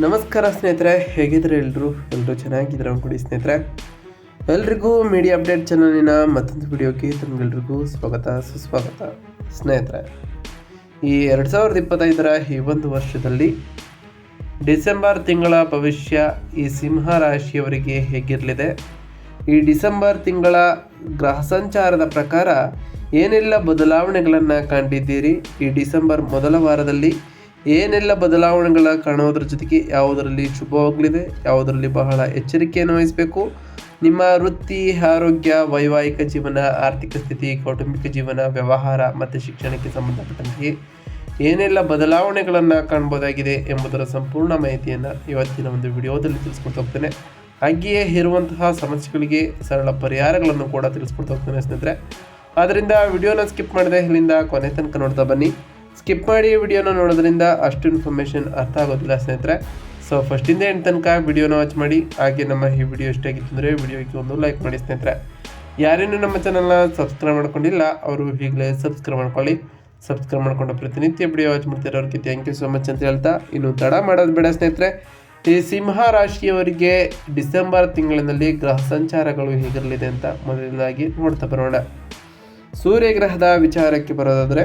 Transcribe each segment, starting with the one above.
ನಮಸ್ಕಾರ ಸ್ನೇಹಿತರೆ ಹೇಗಿದ್ರೆ ಎಲ್ಲರೂ ಎಲ್ಲರೂ ಚೆನ್ನಾಗಿದ್ದಾರೆ ಅಂದ್ಕೊಡಿ ಸ್ನೇಹಿತರೆ? ಎಲ್ರಿಗೂ ಮೀಡಿಯಾ ಅಪ್ಡೇಟ್ ಚಾನಲಿನ ಮತ್ತೊಂದು ವಿಡಿಯೋಕ್ಕೆ ತಮಗೆಲ್ರಿಗೂ ಸ್ವಾಗತ, ಸುಸ್ವಾಗತ. ಸ್ನೇಹಿತರೆ, ಈ ಎರಡು ಸಾವಿರದ ಇಪ್ಪತ್ತೈದರ ಈ ಒಂದು ವರ್ಷದಲ್ಲಿ ಡಿಸೆಂಬರ್ ತಿಂಗಳ ಭವಿಷ್ಯ ಈ ಸಿಂಹ ರಾಶಿಯವರಿಗೆ ಹೇಗಿರಲಿದೆ? ಈ ಡಿಸೆಂಬರ್ ತಿಂಗಳ ಗ್ರಹ ಸಂಚಾರದ ಪ್ರಕಾರ ಏನೆಲ್ಲ ಬದಲಾವಣೆಗಳನ್ನು ಕಂಡಿದ್ದೀರಿ? ಈ ಡಿಸೆಂಬರ್ ಮೊದಲ ವಾರದಲ್ಲಿ ಏನೆಲ್ಲ ಬದಲಾವಣೆಗಳ ಕಾಣೋದ್ರ ಜೊತೆಗೆ ಯಾವುದರಲ್ಲಿ ಶುಭವಾಗಲಿದೆ, ಯಾವುದರಲ್ಲಿ ಬಹಳ ಎಚ್ಚರಿಕೆಯನ್ನು ವಹಿಸಬೇಕು. ನಿಮ್ಮ ವೃತ್ತಿ, ಆರೋಗ್ಯ, ವೈವಾಹಿಕ ಜೀವನ, ಆರ್ಥಿಕ ಸ್ಥಿತಿ, ಕೌಟುಂಬಿಕ ಜೀವನ, ವ್ಯವಹಾರ ಮತ್ತು ಶಿಕ್ಷಣಕ್ಕೆ ಸಂಬಂಧಪಟ್ಟಂತೆ ಏನೆಲ್ಲ ಬದಲಾವಣೆಗಳನ್ನು ಕಾಣ್ಬೋದಾಗಿದೆ ಎಂಬುದರ ಸಂಪೂರ್ಣ ಮಾಹಿತಿಯನ್ನು ಇವತ್ತಿನ ಒಂದು ವಿಡಿಯೋದಲ್ಲಿ ತಿಳಿಸ್ಕೊಡ್ತಾ ಹೋಗ್ತೇನೆ. ಹಾಗೆಯೇ ಇರುವಂತಹ ಸಮಸ್ಯೆಗಳಿಗೆ ಸರಳ ಪರಿಹಾರಗಳನ್ನು ಕೂಡ ತಿಳಿಸ್ಕೊಡ್ತಾ ಹೋಗ್ತೇನೆ ಸ್ನೇಹಿತರೆ. ಆದ್ದರಿಂದ ವಿಡಿಯೋನ ಸ್ಕಿಪ್ ಮಾಡದೆ ಇಲ್ಲಿಂದ ಕೊನೆ ತನಕ ನೋಡ್ತಾ ಬನ್ನಿ. ಸ್ಕಿಪ್ ಮಾಡಿ ವಿಡಿಯೋನ ನೋಡೋದ್ರಿಂದ ಅಷ್ಟು ಇನ್ಫಾರ್ಮೇಷನ್ ಅರ್ಥ ಆಗೋದಿಲ್ಲ, ಸ್ನೇಹಿತರೆ. ಸೊ ಫಸ್ಟಿಂದ ಎಂಟು ತನಕ ವಿಡಿಯೋನ ವಾಚ್ ಮಾಡಿ. ಹಾಗೆ ನಮ್ಮ ಈ ವಿಡಿಯೋ ಇಷ್ಟ ಆಗಿತ್ತು ಅಂದರೆ ವಿಡಿಯೋಗೆ ಒಂದು ಲೈಕ್ ಮಾಡಿ, ಸ್ನೇಹಿತರೆ. ಯಾರೇನು ನಮ್ಮ ಚಾನಲ್ನ ಸಬ್ಸ್ಕ್ರೈಬ್ ಮಾಡ್ಕೊಂಡಿಲ್ಲ, ಅವರು ಈಗಲೇ ಸಬ್ಸ್ಕ್ರೈಬ್ ಮಾಡ್ಕೊಳ್ಳಿ. ಸಬ್ಸ್ಕ್ರೈಬ್ ಮಾಡ್ಕೊಂಡು ಪ್ರತಿನಿತ್ಯ ವಿಡಿಯೋ ವಾಚ್ ಮಾಡ್ತಿರೋರಿಗೆ ಥ್ಯಾಂಕ್ ಯು ಸೊ ಮಚ್ ಅಂತ ಹೇಳ್ತಾ ಇನ್ನು ತಡ ಮಾಡೋದು ಬೇಡ, ಸ್ನೇಹಿತರೆ. ಈ ಸಿಂಹ ರಾಶಿಯವರಿಗೆ ಡಿಸೆಂಬರ್ ತಿಂಗಳಿನಲ್ಲಿ ಗ್ರಹ ಸಂಚಾರಗಳು ಹೇಗಿರಲಿದೆ ಅಂತ ಮೊದಲನೇದಾಗಿ ನೋಡ್ತಾ ಬರೋಣ. ಸೂರ್ಯಗ್ರಹದ ವಿಚಾರಕ್ಕೆ ಬರೋದಾದರೆ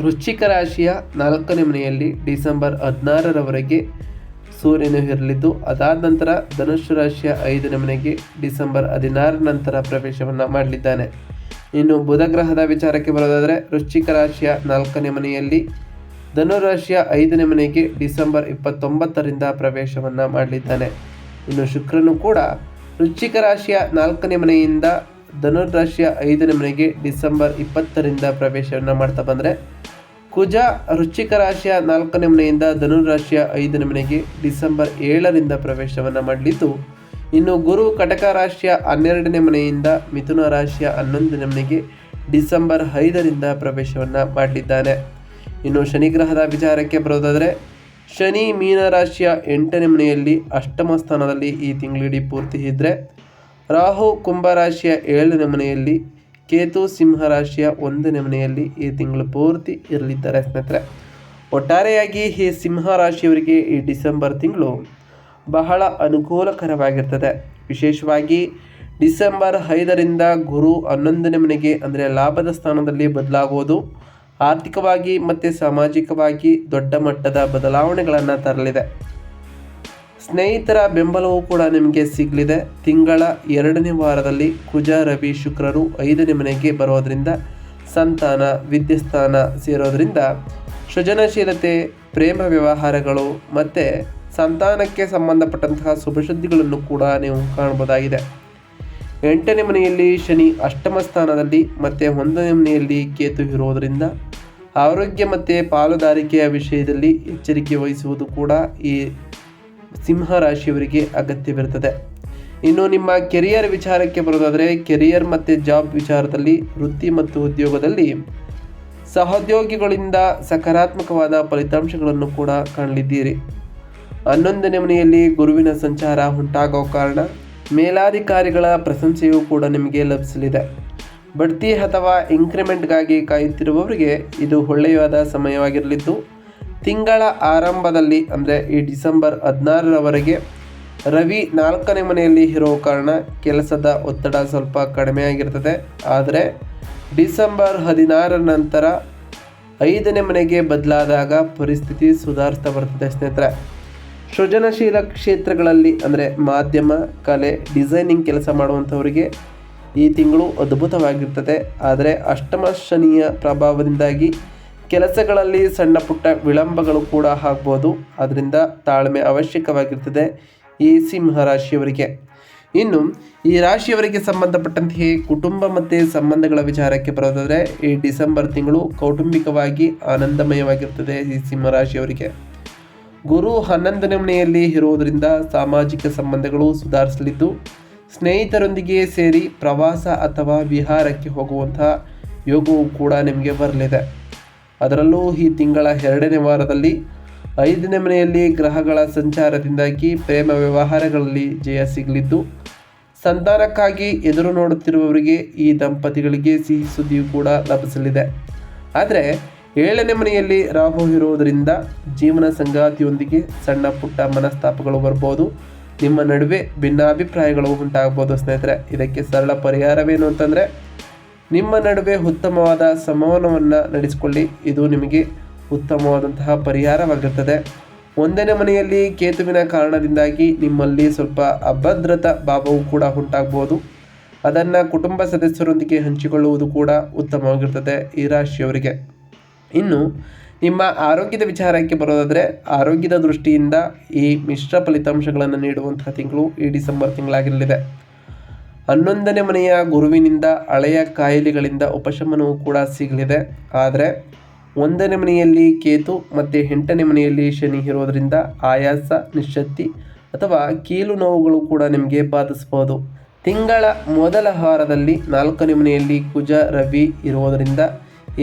ವೃಶ್ಚಿಕ ರಾಶಿಯ ನಾಲ್ಕನೇ ಮನೆಯಲ್ಲಿ ಡಿಸೆಂಬರ್ ಹದಿನಾರರವರೆಗೆ ಸೂರ್ಯನು ಇರಲಿದ್ದು, ಅದಾದ ನಂತರ ಧನುಷ್ ರಾಶಿಯ ಐದನೇ ಮನೆಗೆ ಡಿಸೆಂಬರ್ ಹದಿನಾರ ನಂತರ ಪ್ರವೇಶವನ್ನು ಮಾಡಲಿದ್ದಾನೆ. ಇನ್ನು ಬುಧ ಗ್ರಹದ ವಿಚಾರಕ್ಕೆ ಬರೋದಾದರೆ, ವೃಶ್ಚಿಕ ರಾಶಿಯ ನಾಲ್ಕನೇ ಮನೆಯಲ್ಲಿ ಧನುರಾಶಿಯ ಐದನೇ ಮನೆಗೆ ಡಿಸೆಂಬರ್ ಇಪ್ಪತ್ತೊಂಬತ್ತರಿಂದ ಪ್ರವೇಶವನ್ನು ಮಾಡಲಿದ್ದಾನೆ. ಇನ್ನು ಶುಕ್ರನು ಕೂಡ ವೃಶ್ಚಿಕ ರಾಶಿಯ ನಾಲ್ಕನೇ ಮನೆಯಿಂದ ಧನುರಾಶಿಯ ಐದನೇ ಮನೆಗೆ ಡಿಸೆಂಬರ್ ಇಪ್ಪತ್ತರಿಂದ ಪ್ರವೇಶವನ್ನು ಮಾಡ್ತಾ ಬಂದರೆ ಕುಜ ವೃಶ್ಚಿಕ ರಾಶಿಯ ನಾಲ್ಕನೇ ಮನೆಯಿಂದ ಧನುರಾಶಿಯ ಐದನೇ ಮನೆಗೆ ಡಿಸೆಂಬರ್ ಏಳರಿಂದ ಪ್ರವೇಶವನ್ನು ಮಾಡಲಿದ್ದು, ಇನ್ನು ಗುರು ಕಟಕ ರಾಶಿಯ ಹನ್ನೆರಡನೇ ಮನೆಯಿಂದ ಮಿಥುನ ರಾಶಿಯ ಹನ್ನೊಂದನೇ ಮನೆಗೆ ಡಿಸೆಂಬರ್ ಐದರಿಂದ ಪ್ರವೇಶವನ್ನು ಮಾಡಲಿದ್ದಾನೆ. ಇನ್ನು ಶನಿ ಗ್ರಹದ ವಿಚಾರಕ್ಕೆ ಬರೋದಾದರೆ, ಶನಿ ಮೀನ ರಾಶಿಯ ಎಂಟನೇ ಮನೆಯಲ್ಲಿ ಅಷ್ಟಮ ಸ್ಥಾನದಲ್ಲಿ ಈ ತಿಂಗಳಿಡೀ ಪೂರ್ತಿ ಇದ್ದರೆ ರಾಹು ಕುಂಭ ರಾಶಿಯ ಏಳನೇ ಮನೆಯಲ್ಲಿ ಕೇತು ಸಿಂಹ ರಾಶಿಯ ಒಂದನೇ ಮನೆಯಲ್ಲಿ ಈ ತಿಂಗಳು ಪೂರ್ತಿ ಇರಲಿದ್ದಾರೆ ಸ್ನೇಹಿತರೆ. ಒಟ್ಟಾರೆಯಾಗಿ ಈ ಸಿಂಹ ರಾಶಿಯವರಿಗೆ ಈ ಡಿಸೆಂಬರ್ ತಿಂಗಳು ಬಹಳ ಅನುಕೂಲಕರವಾಗಿರ್ತದೆ. ವಿಶೇಷವಾಗಿ ಡಿಸೆಂಬರ್ ಐದರಿಂದ ಗುರು ಹನ್ನೊಂದನೇ ಮನೆಗೆ ಅಂದರೆ ಲಾಭದ ಸ್ಥಾನದಲ್ಲಿ ಬದಲಾಗುವುದು. ಆರ್ಥಿಕವಾಗಿ ಮತ್ತು ಸಾಮಾಜಿಕವಾಗಿ ದೊಡ್ಡ ಮಟ್ಟದ ಬದಲಾವಣೆಗಳನ್ನು ತರಲಿದೆ. ಸ್ನೇಹಿತರ ಬೆಂಬಲವೂ ಕೂಡ ನಿಮಗೆ ಸಿಗಲಿದೆ. ತಿಂಗಳ ಎರಡನೇ ವಾರದಲ್ಲಿ ಕುಜ ರವಿ ಶುಕ್ರರು ಐದನೇ ಮನೆಗೆ ಬರೋದರಿಂದ ಸಂತಾನ, ವಿದ್ಯಸ್ಥಾನ ಸೇರೋದರಿಂದ ಸೃಜನಶೀಲತೆ, ಪ್ರೇಮ ವ್ಯವಹಾರಗಳು ಮತ್ತು ಸಂತಾನಕ್ಕೆ ಸಂಬಂಧಪಟ್ಟಂತಹ ಶುಭಸುದ್ದಿಗಳನ್ನು ಕೂಡ ನೀವು ಕಾಣಬಹುದಾಗಿದೆ ಎಂಟನೇ ಮನೆಯಲ್ಲಿ ಶನಿ ಅಷ್ಟಮ ಸ್ಥಾನದಲ್ಲಿ ಮತ್ತು ಒಂದನೇ ಮನೆಯಲ್ಲಿ ಕೇತು ಇರೋದರಿಂದ ಆರೋಗ್ಯ ಮತ್ತು ಪಾಲುದಾರಿಕೆಯ ವಿಷಯದಲ್ಲಿ ಎಚ್ಚರಿಕೆ ವಹಿಸುವುದು ಕೂಡ ಈ ಸಿಂಹ ರಾಶಿಯವರಿಗೆ ಅಗತ್ಯವಿರುತ್ತದೆ ಇನ್ನು ನಿಮ್ಮ ಕೆರಿಯರ್ ವಿಚಾರಕ್ಕೆ ಬರೋದಾದರೆ, ಕೆರಿಯರ್ ಮತ್ತು ಜಾಬ್ ವಿಚಾರದಲ್ಲಿ, ವೃತ್ತಿ ಮತ್ತು ಉದ್ಯೋಗದಲ್ಲಿ ಸಹೋದ್ಯೋಗಿಗಳಿಂದ ಸಕಾರಾತ್ಮಕವಾದ ಫಲಿತಾಂಶಗಳನ್ನು ಕೂಡ ಕಾಣಲಿದ್ದೀರಿ. ಹನ್ನೊಂದನೇ ಮನೆಯಲ್ಲಿ ಗುರುವಿನ ಸಂಚಾರ ಉಂಟಾಗೋ ಕಾರಣ ಮೇಲಾಧಿಕಾರಿಗಳ ಪ್ರಶಂಸೆಯೂ ಕೂಡ ನಿಮಗೆ ಲಭಿಸಲಿದೆ. ಬಡ್ತಿ ಅಥವಾ ಇಂಕ್ರಿಮೆಂಟ್ಗಾಗಿ ಕಾಯುತ್ತಿರುವವರಿಗೆ ಇದು ಒಳ್ಳೆಯವಾದ ಸಮಯವಾಗಿರಲಿದ್ದು ತಿಂಗಳ ಆರಂಭದಲ್ಲಿ, ಅಂದರೆ ಈ ಡಿಸೆಂಬರ್ ಹದಿನಾರರವರೆಗೆ ರವಿ ನಾಲ್ಕನೇ ಮನೆಯಲ್ಲಿ ಇರೋ ಕಾರಣ ಕೆಲಸದ ಒತ್ತಡ ಸ್ವಲ್ಪ ಕಡಿಮೆಯಾಗಿರ್ತದೆ ಆದರೆ ಡಿಸೆಂಬರ್ ಹದಿನಾರರ ನಂತರ ಐದನೇ ಮನೆಗೆ ಬದಲಾದಾಗ ಪರಿಸ್ಥಿತಿ ಸುಧಾರಿಸ್ತಾ ಬರ್ತದೆ ಸ್ನೇಹಿತರೆ. ಸೃಜನಶೀಲ ಕ್ಷೇತ್ರಗಳಲ್ಲಿ, ಅಂದರೆ ಮಾಧ್ಯಮ, ಕಲೆ, ಡಿಸೈನಿಂಗ್ ಕೆಲಸ ಮಾಡುವಂಥವರಿಗೆ ಈ ತಿಂಗಳು ಅದ್ಭುತವಾಗಿರ್ತದೆ. ಆದರೆ ಅಷ್ಟಮ ಶನಿಯ ಪ್ರಭಾವದಿಂದಾಗಿ ಕೆಲಸಗಳಲ್ಲಿ ಸಣ್ಣ ಪುಟ್ಟ ವಿಳಂಬಗಳು ಕೂಡ ಆಗ್ಬೋದು. ಅದರಿಂದ ತಾಳ್ಮೆ ಅವಶ್ಯಕವಾಗಿರ್ತದೆ ಈ ಸಿಂಹ ರಾಶಿಯವರಿಗೆ. ಇನ್ನು ಈ ರಾಶಿಯವರಿಗೆ ಸಂಬಂಧಪಟ್ಟಂತೆ ಕುಟುಂಬ ಮತ್ತು ಸಂಬಂಧಗಳ ವಿಚಾರಕ್ಕೆ ಬರೋದಾದರೆ ಈ ಡಿಸೆಂಬರ್ ತಿಂಗಳು ಕೌಟುಂಬಿಕವಾಗಿ ಆನಂದಮಯವಾಗಿರ್ತದೆ ಈ ಸಿಂಹ ರಾಶಿಯವರಿಗೆ. ಗುರು ಹನ್ನೊಂದನೇ ಮನೆಯಲ್ಲಿ ಇರುವುದರಿಂದ ಸಾಮಾಜಿಕ ಸಂಬಂಧಗಳು ಸುಧಾರಿಸಲಿದ್ದು, ಸ್ನೇಹಿತರೊಂದಿಗೆ ಸೇರಿ ಪ್ರವಾಸ ಅಥವಾ ವಿಹಾರಕ್ಕೆ ಹೋಗುವಂತಹ ಯೋಗವು ಕೂಡ ನಿಮಗೆ ಬರಲಿದೆ. ಅದರಲ್ಲೂ ಈ ತಿಂಗಳ ಎರಡನೇ ವಾರದಲ್ಲಿ ಐದನೇ ಮನೆಯಲ್ಲಿ ಗ್ರಹಗಳ ಸಂಚಾರದಿಂದಾಗಿ ಪ್ರೇಮ ವ್ಯವಹಾರಗಳಲ್ಲಿ ಜಯ ಸಿಗಲಿದ್ದು, ಸಂತಾನಕ್ಕಾಗಿ ಎದುರು ನೋಡುತ್ತಿರುವವರಿಗೆ ಈ ದಂಪತಿಗಳಿಗೆ ಸಿಹಿ ಸುದ್ದಿಯು ಕೂಡ ಲಭಿಸಲಿದೆ. ಆದರೆ, ಏಳನೇ ಮನೆಯಲ್ಲಿ ರಾಹು ಇರುವುದರಿಂದ ಜೀವನ ಸಂಗಾತಿಯೊಂದಿಗೆ ಸಣ್ಣ ಪುಟ್ಟ ಮನಸ್ತಾಪಗಳು ಬರ್ಬೋದು. ನಿಮ್ಮ ನಡುವೆ ಭಿನ್ನಾಭಿಪ್ರಾಯಗಳು ಉಂಟಾಗ್ಬೋದು ಸ್ನೇಹಿತರೆ. ಇದಕ್ಕೆ ಸರಳ ಪರಿಹಾರವೇನು ಅಂತಂದರೆ ನಿಮ್ಮ ನಡುವೆ ಉತ್ತಮವಾದ ಸಂವಹನವನ್ನು ನಡೆಸಿಕೊಳ್ಳಿ. ಇದು ನಿಮಗೆ ಉತ್ತಮವಾದಂತಹ ಪರಿಹಾರವಾಗಿರುತ್ತದೆ. ಒಂದನೇ ಮನೆಯಲ್ಲಿ ಕೇತುವಿನ ಕಾರಣದಿಂದಾಗಿ ನಿಮ್ಮಲ್ಲಿ ಸ್ವಲ್ಪ ಅಭದ್ರತಾ ಭಾವವು ಕೂಡ ಉಂಟಾಗ್ಬೋದು ಅದನ್ನು ಕುಟುಂಬ ಸದಸ್ಯರೊಂದಿಗೆ ಹಂಚಿಕೊಳ್ಳುವುದು ಕೂಡ ಉತ್ತಮವಾಗಿರ್ತದೆ ಈ ರಾಶಿಯವರಿಗೆ. ಇನ್ನು, ನಿಮ್ಮ ಆರೋಗ್ಯದ ವಿಚಾರಕ್ಕೆ ಬರೋದಾದರೆ, ಆರೋಗ್ಯದ ದೃಷ್ಟಿಯಿಂದ ಈ ಮಿಶ್ರ ಫಲಿತಾಂಶಗಳನ್ನು ನೀಡುವಂತಹ ತಿಂಗಳು ಈ ಡಿಸೆಂಬರ್ ತಿಂಗಳಾಗಿರಲಿದೆ. ಹನ್ನೊಂದನೇ ಮನೆಯ ಗುರುವಿನಿಂದ ಹಳೆಯ ಕಾಯಿಲೆಗಳಿಂದ ಉಪಶಮನವೂ ಕೂಡ ಸಿಗಲಿದೆ. ಆದರೆ ಒಂದನೇ ಮನೆಯಲ್ಲಿ ಕೇತು ಮತ್ತು ಎಂಟನೇ ಮನೆಯಲ್ಲಿ ಶನಿ ಇರೋದರಿಂದ ಆಯಾಸ, ನಿಶ್ಶಕ್ತಿ ಅಥವಾ ಕೀಲು ನೋವುಗಳು ಕೂಡ ನಿಮಗೆ ಬಾಧಿಸಬಹುದು. ತಿಂಗಳ ಮೊದಲ ಹಾರದಲ್ಲಿ ನಾಲ್ಕನೇ ಮನೆಯಲ್ಲಿ ಕುಜ, ರವಿ ಇರುವುದರಿಂದ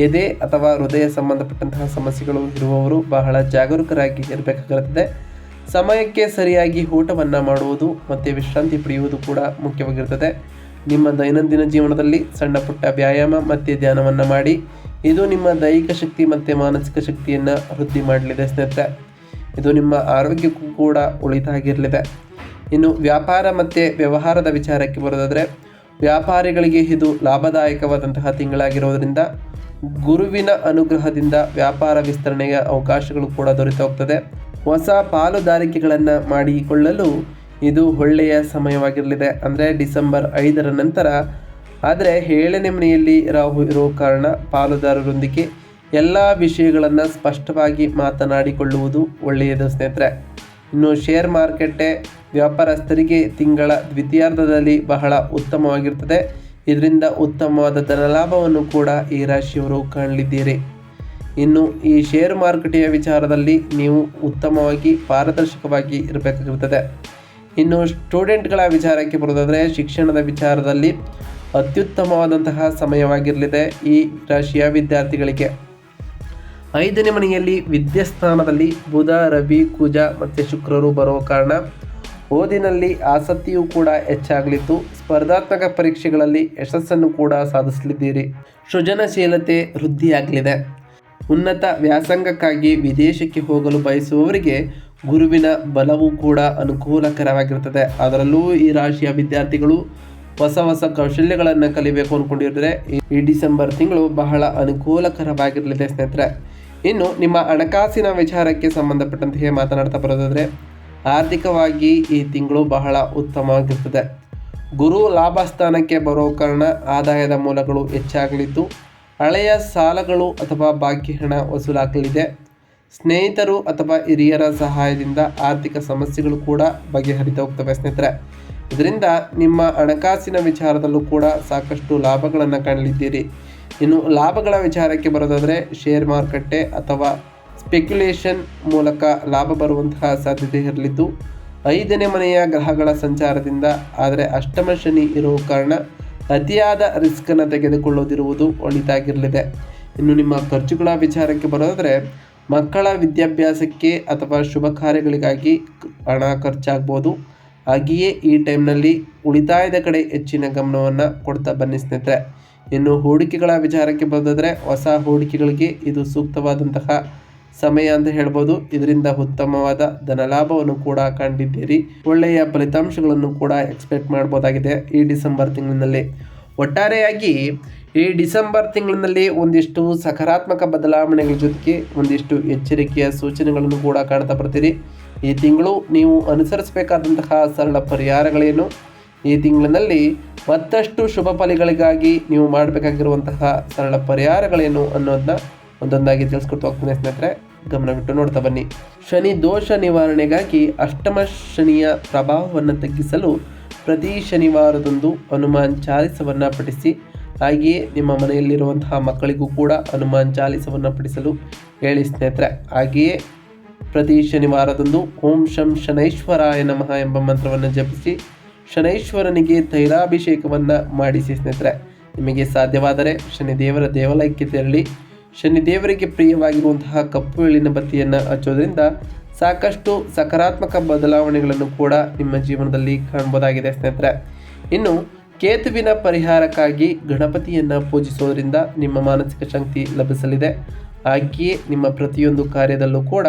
ಎದೆ ಅಥವಾ ಹೃದಯ ಸಂಬಂಧಪಟ್ಟಂತಹ ಸಮಸ್ಯೆಗಳು ಇರುವವರು ಬಹಳ ಜಾಗರೂಕರಾಗಿ ಇರಬೇಕಾಗಿರುತ್ತದೆ ಸಮಯಕ್ಕೆ ಸರಿಯಾಗಿ ಊಟವನ್ನು ಮಾಡುವುದು ಮತ್ತು ವಿಶ್ರಾಂತಿ ಪಡೆಯುವುದು ಕೂಡ ಮುಖ್ಯವಾಗಿರುತ್ತದೆ ನಿಮ್ಮ ದೈನಂದಿನ ಜೀವನದಲ್ಲಿ ಸಣ್ಣ ಪುಟ್ಟ ವ್ಯಾಯಾಮ ಮತ್ತು ಧ್ಯಾನವನ್ನು ಮಾಡಿ, ಇದು ನಿಮ್ಮ ದೈಹಿಕ ಶಕ್ತಿ ಮತ್ತು ಮಾನಸಿಕ ಶಕ್ತಿಯನ್ನು ವೃದ್ಧಿ ಮಾಡಲಿದೆ ಸ್ನೇಹಿತರೆ. ಇದು ನಿಮ್ಮ ಆರೋಗ್ಯಕ್ಕೂ ಕೂಡ ಉಳಿತಾಗಿರಲಿದೆ ಇನ್ನು ವ್ಯಾಪಾರ ಮತ್ತು ವ್ಯವಹಾರದ ವಿಚಾರಕ್ಕೆ ಬರೋದಾದರೆ, ವ್ಯಾಪಾರಿಗಳಿಗೆ ಇದು ಲಾಭದಾಯಕವಾದಂತಹ ತಿಂಗಳಾಗಿರೋದರಿಂದ ಗುರುವಿನ ಅನುಗ್ರಹದಿಂದ ವ್ಯಾಪಾರ ವಿಸ್ತರಣೆಯ ಅವಕಾಶಗಳು ಕೂಡ ದೊರೆತು ಹೋಗ್ತದೆ ಹೊಸ ಪಾಲುದಾರಿಕೆಗಳನ್ನು ಮಾಡಿಕೊಳ್ಳಲು ಇದು ಒಳ್ಳೆಯ ಸಮಯವಾಗಿರಲಿದೆ. ಅಂದರೆ ಡಿಸೆಂಬರ್ ಐದರ ನಂತರ. ಆದರೆ ಏಳನೇ ಮನೆಯಲ್ಲಿ ರಾಹು ಇರೋ ಕಾರಣ ಪಾಲುದಾರರೊಂದಿಗೆ ಎಲ್ಲ ವಿಷಯಗಳನ್ನು ಸ್ಪಷ್ಟವಾಗಿ ಮಾತನಾಡಿಕೊಳ್ಳುವುದು ಒಳ್ಳೆಯದು ಸ್ನೇಹಿತರೆ. ಇನ್ನು ಶೇರ್ ಮಾರುಕಟ್ಟೆ ವ್ಯಾಪಾರಸ್ಥರಿಗೆ ತಿಂಗಳ ದ್ವಿತೀಯಾರ್ಧದಲ್ಲಿ ಬಹಳ ಉತ್ತಮವಾಗಿರ್ತದೆ. ಇದರಿಂದ ಉತ್ತಮವಾದ ಧನಲಾಭವನ್ನು ಕೂಡ ಈ ರಾಶಿಯವರು ಕಾಣಲಿದ್ದೀರಿ. ಇನ್ನು ಈ ಶೇರ್ ಮಾರುಕಟ್ಟೆಯ ವಿಚಾರದಲ್ಲಿ ನೀವು ಉತ್ತಮವಾಗಿ ಪಾರದರ್ಶಕವಾಗಿ ಇರಬೇಕಾಗಿರುತ್ತದೆ. ಇನ್ನು ಸ್ಟೂಡೆಂಟ್ಗಳ ವಿಚಾರಕ್ಕೆ ಬರೋದಾದರೆ ಶಿಕ್ಷಣದ ವಿಚಾರದಲ್ಲಿ ಅತ್ಯುತ್ತಮವಾದಂತಹ ಸಮಯವಾಗಿರಲಿದೆ ಈ ರಾಶಿಯ ವಿದ್ಯಾರ್ಥಿಗಳಿಗೆ. ಐದನೇ ಮನೆಯಲ್ಲಿ ವಿದ್ಯಾಸ್ಥಾನದಲ್ಲಿ ಬುಧ, ರವಿ, ಕುಜ ಮತ್ತು ಶುಕ್ರರು ಬರುವ ಕಾರಣ ಓದಿನಲ್ಲಿ ಆಸಕ್ತಿಯೂ ಕೂಡ ಹೆಚ್ಚಾಗಲಿತ್ತು. ಸ್ಪರ್ಧಾತ್ಮಕ ಪರೀಕ್ಷೆಗಳಲ್ಲಿ ಯಶಸ್ಸನ್ನು ಕೂಡ ಸಾಧಿಸಲಿದ್ದೀರಿ. ಸೃಜನಶೀಲತೆ ವೃದ್ಧಿಯಾಗಲಿದೆ. ಉನ್ನತ ವ್ಯಾಸಂಗಕ್ಕಾಗಿ ವಿದೇಶಕ್ಕೆ ಹೋಗಲು ಬಯಸುವವರಿಗೆ ಗುರುವಿನ ಬಲವು ಕೂಡ ಅನುಕೂಲಕರವಾಗಿರ್ತದೆ ಅದರಲ್ಲೂ ಈ ರಾಶಿಯ ವಿದ್ಯಾರ್ಥಿಗಳು ಹೊಸ ಹೊಸ ಕೌಶಲ್ಯಗಳನ್ನು ಕಲಿಬೇಕು ಅಂದ್ಕೊಂಡಿದ್ರೆ ಈ ಡಿಸೆಂಬರ್ ತಿಂಗಳು ಬಹಳ ಅನುಕೂಲಕರವಾಗಿರಲಿದೆ ಸ್ನೇಹಿತರೆ. ಇನ್ನು ನಿಮ್ಮ ಹಣಕಾಸಿನ ವಿಚಾರಕ್ಕೆ ಸಂಬಂಧಪಟ್ಟಂತೆ ಮಾತನಾಡ್ತಾ ಬರೋದಾದರೆ, ಆರ್ಥಿಕವಾಗಿ ಈ ತಿಂಗಳು ಬಹಳ ಉತ್ತಮವಾಗಿರ್ತದೆ. ಗುರು ಲಾಭ ಸ್ಥಾನಕ್ಕೆ ಬರೋ ಕಾರಣ ಆದಾಯದ ಮೂಲಗಳು ಹೆಚ್ಚಾಗಲಿದ್ದು ಹಳೆಯ ಸಾಲಗಳು ಅಥವಾ ಬಾಕಿ ಹಣ ವಸೂಲಾಗಲಿದೆ. ಸ್ನೇಹಿತರು ಅಥವಾ ಹಿರಿಯರ ಸಹಾಯದಿಂದ ಆರ್ಥಿಕ ಸಮಸ್ಯೆಗಳು ಕೂಡ ಬಗೆಹರಿತಾ ಹೋಗ್ತವೆ ಸ್ನೇಹಿತರೆ. ಇದರಿಂದ ನಿಮ್ಮ ಹಣಕಾಸಿನ ವಿಚಾರದಲ್ಲೂ ಕೂಡ ಸಾಕಷ್ಟು ಲಾಭಗಳನ್ನು ಕಾಣಲಿದ್ದೀರಿ. ಇನ್ನು ಲಾಭಗಳ ವಿಚಾರಕ್ಕೆ ಬರೋದಾದರೆ ಶೇರ್ ಮಾರುಕಟ್ಟೆ ಅಥವಾ ಸ್ಪೆಕ್ಯುಲೇಷನ್ ಮೂಲಕ ಲಾಭ ಬರುವಂತಹ ಸಾಧ್ಯತೆ ಇರಲಿದ್ದು, ಐದನೇ ಮನೆಯ ಗ್ರಹಗಳ ಸಂಚಾರದಿಂದ, ಆದರೆ ಅಷ್ಟಮ ಶನಿ ಇರುವ ಕಾರಣ ಅತಿಯಾದ ರಿಸ್ಕನ್ನು ತೆಗೆದುಕೊಳ್ಳೋದಿರುವುದು ಒಳಿತಾಗಿರಲಿದೆ. ಇನ್ನು ನಿಮ್ಮ ಖರ್ಚುಗಳ ವಿಚಾರಕ್ಕೆ ಬರೋದಾದರೆ, ಮಕ್ಕಳ ವಿದ್ಯಾಭ್ಯಾಸಕ್ಕೆ ಅಥವಾ ಶುಭ ಕಾರ್ಯಗಳಿಗಾಗಿ ಹಣ ಖರ್ಚಾಗ್ಬೋದು. ಹಾಗೆಯೇ ಈ ಟೈಮ್ನಲ್ಲಿ ಉಳಿತಾಯದ ಕಡೆ ಹೆಚ್ಚಿನ ಗಮನವನ್ನು ಕೊಡ್ತಾ ಬನ್ನಿ ಸ್ನೇಹಿತರೆ. ಇನ್ನು ಹೂಡಿಕೆಗಳ ವಿಚಾರಕ್ಕೆ ಬರೋದಾದರೆ, ಹೊಸ ಹೂಡಿಕೆಗಳಿಗೆ ಇದು ಸೂಕ್ತವಾದಂತಹ ಸಮಯ ಅಂತ ಹೇಳ್ಬೋದು. ಇದರಿಂದ ಉತ್ತಮವಾದ ಧನಲಾಭವನ್ನು ಕೂಡ ಕಂಡಿದ್ದೀರಿ. ಒಳ್ಳೆಯ ಫಲಿತಾಂಶಗಳನ್ನು ಕೂಡ ಎಕ್ಸ್ಪೆಕ್ಟ್ ಮಾಡ್ಬೋದಾಗಿದೆ ಈ ಡಿಸೆಂಬರ್ ತಿಂಗಳಿನಲ್ಲಿ. ಒಟ್ಟಾರೆಯಾಗಿ ಈ ಡಿಸೆಂಬರ್ ತಿಂಗಳಿನಲ್ಲಿ ಒಂದಿಷ್ಟು ಸಕಾರಾತ್ಮಕ ಬದಲಾವಣೆಗಳ ಜೊತೆಗೆ ಒಂದಿಷ್ಟು ಎಚ್ಚರಿಕೆಯ ಸೂಚನೆಗಳನ್ನು ಕೂಡ ಕಾಣ್ತಾ ಬರ್ತೀರಿ. ಈ ತಿಂಗಳು ನೀವು ಅನುಸರಿಸಬೇಕಾದಂತಹ ಸರಳ ಪರಿಹಾರಗಳೇನು? ಈ ತಿಂಗಳಿನಲ್ಲಿ ಮತ್ತಷ್ಟು ಶುಭ ಫಲಿಗಳಿಗಾಗಿ ನೀವು ಮಾಡಬೇಕಾಗಿರುವಂತಹ ಸರಳ ಪರಿಹಾರಗಳೇನು ಅನ್ನೋದನ್ನ ಒಂದೊಂದಾಗಿ ತಿಳಿಸ್ಕೊಟ್ಟು ಹೋಗ್ತೀನಿ ಸ್ನೇಹಿತರೆ ಗಮನವಿಟ್ಟು ನೋಡ್ತಾ ಬನ್ನಿ. ಶನಿ ದೋಷ ನಿವಾರಣೆಗಾಗಿ ಅಷ್ಟಮ ಶನಿಯ ಪ್ರಭಾವವನ್ನು ತಗ್ಗಿಸಲು ಪ್ರತಿ ಶನಿವಾರದಂದು ಹನುಮಾನ್ ಚಾಲಿಸವನ್ನು ಪಠಿಸಿ, ಹಾಗೆಯೇ ನಿಮ್ಮ ಮನೆಯಲ್ಲಿರುವಂತಹ ಮಕ್ಕಳಿಗೂ ಕೂಡ ಹನುಮಾನ್ ಚಾಲಿಸವನ್ನು ಪಠಿಸಲು ಹೇಳಿ ಸ್ನೇಹಿತರೆ. ಹಾಗೆಯೇ ಪ್ರತಿ ಶನಿವಾರದಂದು ಓಂ ಶಂ ಶನೈಶ್ವರಾಯ ನಮಃ ಎಂಬ ಮಂತ್ರವನ್ನು ಜಪಿಸಿ, ಶನೈಶ್ವರನಿಗೆ ತೈಲಾಭಿಷೇಕವನ್ನು ಮಾಡಿಸಿ ಸ್ನೇಹಿತರೆ. ನಿಮಗೆ ಸಾಧ್ಯವಾದರೆ ಶನಿದೇವರ ದೇವಾಲಯಕ್ಕೆ ತೆರಳಿ ಶನಿದೇವರಿಗೆ ಪ್ರಿಯವಾಗಿರುವಂತಹ ಕಪ್ಪು ಎಳ್ಳಿನ ಬತ್ತಿಯನ್ನು ಹಚ್ಚೋದ್ರಿಂದ ಸಾಕಷ್ಟು ಸಕಾರಾತ್ಮಕ ಬದಲಾವಣೆಗಳನ್ನು ಕೂಡ ನಿಮ್ಮ ಜೀವನದಲ್ಲಿ ಕಾಣ್ಬೋದಾಗಿದೆ, ಸ್ನೇಹಿತರೆ. ಇನ್ನು ಕೇತುವಿನ ಪರಿಹಾರಕ್ಕಾಗಿ ಗಣಪತಿಯನ್ನು ಪೂಜಿಸೋದ್ರಿಂದ ನಿಮ್ಮ ಮಾನಸಿಕ ಶಕ್ತಿ ಲಭಿಸಲಿದೆ. ಹಾಗೆಯೇ ನಿಮ್ಮ ಪ್ರತಿಯೊಂದು ಕಾರ್ಯದಲ್ಲೂ ಕೂಡ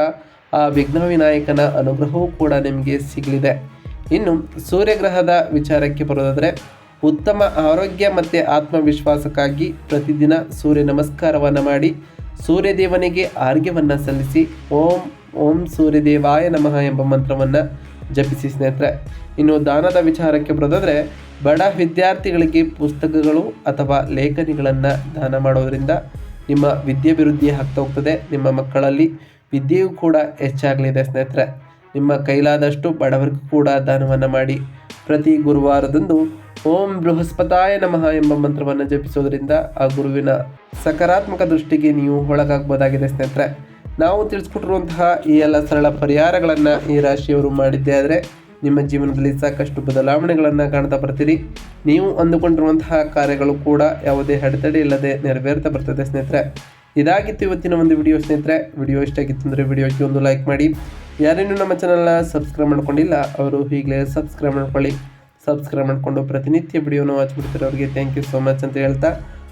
ಆ ವಿಘ್ನ ವಿನಾಯಕನ ಅನುಗ್ರಹವೂ ಕೂಡ ನಿಮಗೆ ಸಿಗಲಿದೆ. ಇನ್ನು ಸೂರ್ಯಗ್ರಹದ ವಿಚಾರಕ್ಕೆ ಬರೋದಾದರೆ ಉತ್ತಮ ಆರೋಗ್ಯ ಮತ್ತು ಆತ್ಮವಿಶ್ವಾಸಕ್ಕಾಗಿ ಪ್ರತಿದಿನ ಸೂರ್ಯ ನಮಸ್ಕಾರವನ್ನು ಮಾಡಿ ಸೂರ್ಯದೇವನಿಗೆ ಆರೋಗ್ಯವನ್ನು ಸಲ್ಲಿಸಿ ಓಂ ಓಂ ಸೂರ್ಯದೇವಾಯ ನಮಃ ಎಂಬ ಮಂತ್ರವನ್ನು ಜಪಿಸಿ ಸ್ನೇಹಿತರೆ. ಇನ್ನು ದಾನದ ವಿಚಾರಕ್ಕೆ ಬರೋದಾದರೆ, ಬಡ ವಿದ್ಯಾರ್ಥಿಗಳಿಗೆ ಪುಸ್ತಕಗಳು ಅಥವಾ ಲೇಖನಿಗಳನ್ನು ದಾನ ಮಾಡೋದರಿಂದ ನಿಮ್ಮ ವಿದ್ಯಾಭಿವೃದ್ಧಿ ಆಗ್ತಾ ಹೋಗ್ತದೆ. ನಿಮ್ಮ ಮಕ್ಕಳಲ್ಲಿ ವಿದ್ಯೆಯೂ ಕೂಡ ಹೆಚ್ಚಾಗಲಿದೆ ಸ್ನೇಹಿತರೆ. ನಿಮ್ಮ ಕೈಲಾದಷ್ಟು ಬಡವರಿಗೂ ಕೂಡ ದಾನವನ್ನು ಮಾಡಿ ಪ್ರತಿ ಗುರುವಾರದಂದು ಓಂ ಬೃಹಸ್ಪತಾಯ ನಮಃ ಎಂಬ ಮಂತ್ರವನ್ನು ಜಪಿಸೋದ್ರಿಂದ ಆ ಗುರುವಿನ ಸಕಾರಾತ್ಮಕ ದೃಷ್ಟಿಗೆ ನೀವು ಒಳಗಾಗಬಹುದಾಗಿದೆ ಸ್ನೇಹಿತರೆ. ನಾವು ತಿಳಿಸ್ಕೊಟ್ಟಿರುವಂತಹ ಈ ಎಲ್ಲ ಸರಳ ಪರಿಹಾರಗಳನ್ನು ಈ ರಾಶಿಯವರು ಮಾಡಿದ್ದೇ ಆದರೆ ನಿಮ್ಮ ಜೀವನದಲ್ಲಿ ಸಾಕಷ್ಟು ಬದಲಾವಣೆಗಳನ್ನು ಕಾಣ್ತಾ ಬರ್ತೀರಿ. ನೀವು ಅಂದುಕೊಂಡಿರುವಂತಹ ಕಾರ್ಯಗಳು ಕೂಡ ಯಾವುದೇ ಅಡೆತಡೆ ಇಲ್ಲದೆ ನೆರವೇರ್ತಾ ಬರ್ತದೆ ಸ್ನೇಹಿತರೆ. ಇದಾಗಿತ್ತು ಇವತ್ತಿನ ಒಂದು ವಿಡಿಯೋ ಸ್ನೇಹಿತರೆ. ವಿಡಿಯೋ ಇಷ್ಟ ಆಗಿತ್ತು ಅಂದರೆ ವಿಡಿಯೋಗೆ ಒಂದು ಲೈಕ್ ಮಾಡಿ. ಯಾರೇನು ನಮ್ಮ ಚಾನಲ್ನ ಸಬ್ಸ್ಕ್ರೈಬ್ ಮಾಡ್ಕೊಂಡಿಲ್ಲ, ಅವರು ಈಗಲೇ ಸಬ್ಸ್ಕ್ರೈಬ್ ಮಾಡ್ಕೊಳ್ಳಿ. ಸಬ್ಸ್ಕ್ರೈಬ್ ಮಾಡಿಕೊಂಡು ಪ್ರತಿನಿತ್ಯ ವಿಡಿಯೋನ ವಾಚ್ ಅವರಿಗೆ ಥ್ಯಾಂಕ್ ಯು ಸೋ ಮಚ್ ಅಂತ ಹೇಳ್ತಾ,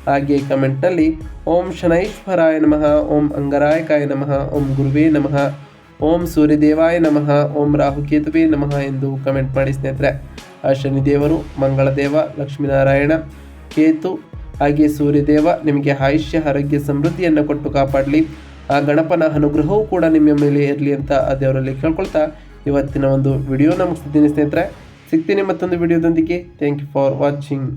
ಹಾಗೆ ಕಮೆಂಟ್ನಲ್ಲಿ ಓಂ ಶನೈಶ್ವರಾಯ ನಮಃ, ಓಂ ಅಂಗರಾಯಕಾಯ ನಮಃ, ಓಂ ಗುರುವೇ ನಮಃ, ಓಂ ಸೂರ್ಯದೇವಾಯ ನಮಃ, ಓಂ ರಾಹುಕೇತುವೇ ನಮಃ ಎಂದು ಕಮೆಂಟ್ ಮಾಡಿ ಸ್ನೇಹಿತರೆ. ಆ ಶನಿದೇವರು ಮಂಗಳದೇವ, ಲಕ್ಷ್ಮೀನಾರಾಯಣ, ಕೇತು ಹಾಗೆ ಸೂರ್ಯದೇವ ನಿಮಗೆ ಆಯುಷ್ಯ, ಆರೋಗ್ಯ, ಸಮೃದ್ಧಿಯನ್ನು ಕೊಟ್ಟು ಕಾಪಾಡಲಿ. ಆ ಗಣಪನ ಅನುಗ್ರಹವೂ ಕೂಡ ನಿಮ್ಮ ಮೇಲೆ ಇರಲಿ ಅಂತ ಆ ದೇವರಲ್ಲಿ ಕೇಳ್ಕೊಳ್ತಾ ಇವತ್ತಿನ ಒಂದು ವಿಡಿಯೋನ ಮುಗಿಸ್ತಿದ್ದೀನಿ ಸ್ನೇಹಿತರೆ. ಸಿಗ್ತೀನಿ ಮತ್ತೊಂದು ವಿಡಿಯೋದೊಂದಿಗೆ. Thank you for watching